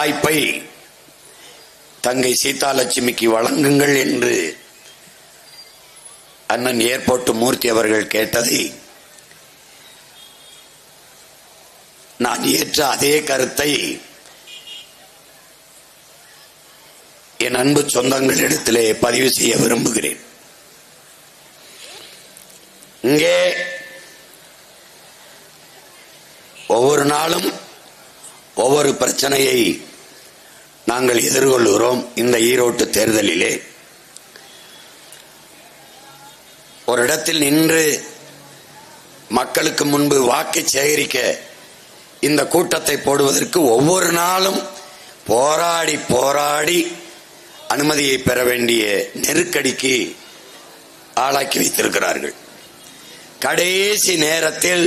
வாய்ப்பை தங்கை சீதாலட்சுமிக்கு வழங்குங்கள் என்று அண்ணன் ஏர்போர்ட் மூர்த்தி அவர்கள் கேட்டதை நான் ஏற்ற அதே கருத்தை என் அன்பு சொந்தங்களிடத்திலே பதிவு செய்ய விரும்புகிறேன். இங்கே ஒவ்வொரு நாளும் ஒவ்வொரு பிரச்சனையை நாங்கள் எதிர்கொள்கிறோம் இந்த ஈரோட்டு தேர்தலிலே. ஒரு இடத்தில் நின்று மக்களுக்கு முன்பு வாக்கு சேகரிக்க இந்த கூட்டத்தை போடுவதற்கு ஒவ்வொரு நாளும் போராடி போராடி அனுமதியை பெற வேண்டிய நெருக்கடிக்கு ஆளாக்கி வைத்திருக்கிறார்கள். கடைசி நேரத்தில்